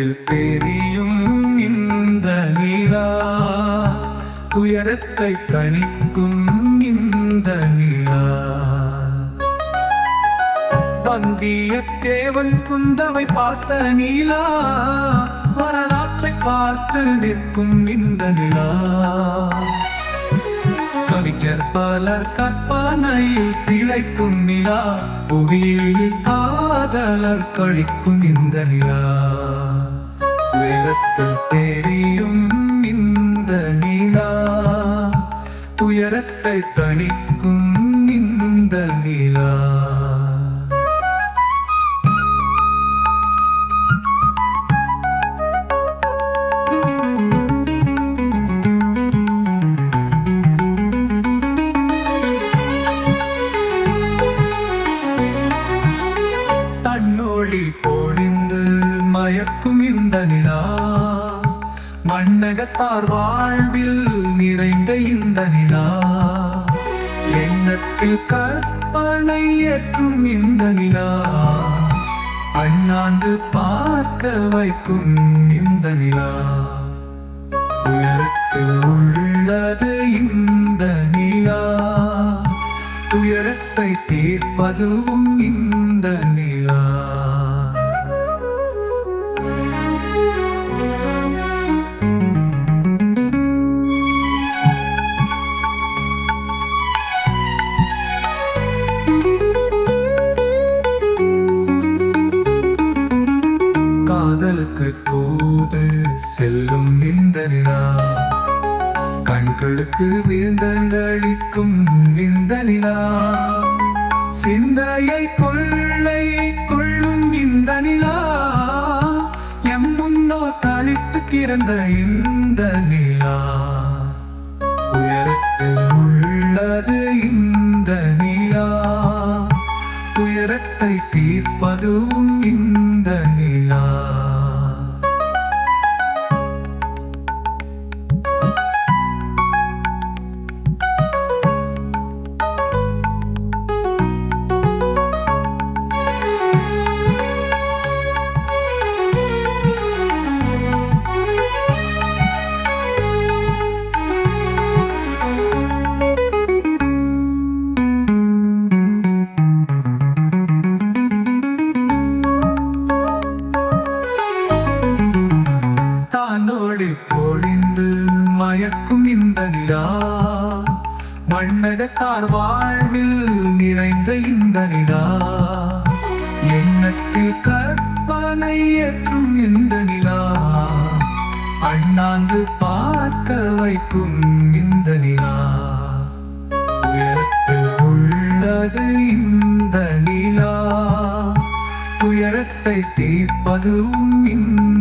உயரத்தில் தெரியும் இந்த நிலா. உயரத்தை தணிக்கும் இந்த நிலா. வந்தியத்தேவன் குந்தவை பார்த்த நீலா. வரலாற்றை பார்த்து நிற்கும் இந்த நிலா. கவிஞர் பலர் கற்பனையில் திளைக்கும் நிலா புவியில் காதலர் கழிக்கும் இந்த நிலா. உயரத்தில் தெரியும் இந்த நிலா துயரத்தை தணிக்கும் மண்ணகத்தார் வாழ்வில் நிறைந்த இந்த நிலா. எண்ணத்தில் கற்பனை ஏற்றும் இந்த நிலா. அண்ணாந்து பார்க்க வைக்கும் இந்த நிலா. உயரத்தில் உள்ளது இந்த நிலா. துயரத்தை தீர்ப்பதுவும் இந்த நிலா. செல்லும் இந்த நிலா கண்களுக்கு விருந்தளிக்கும் இந்த நிலா சிந்தையை கொள்ளை கொள்ளும் இந்த நிலா எம் முன்னோ தளித்து கிறந்த இந்த நிலா உயரத்தில் உள்ளது இந்த நிலா உயரத்தை தீர்ப்பதும் இந்த தானோடு பொழிந்து மயக்கும் இந்த நிலா. மண்ணகத்தார் வாழ்வில் நிறைந்த இந்த நிலா. எண்ணத்தில் கற்பனை ஏற்றும் இந்த நிலா. அண்ணாந்து பார்க்க வைக்கும் இந்த நிலா. உயரத்தில் உள்ளது இந்த நிலா. உயரத்தை தீர்ப்பதும் இந்த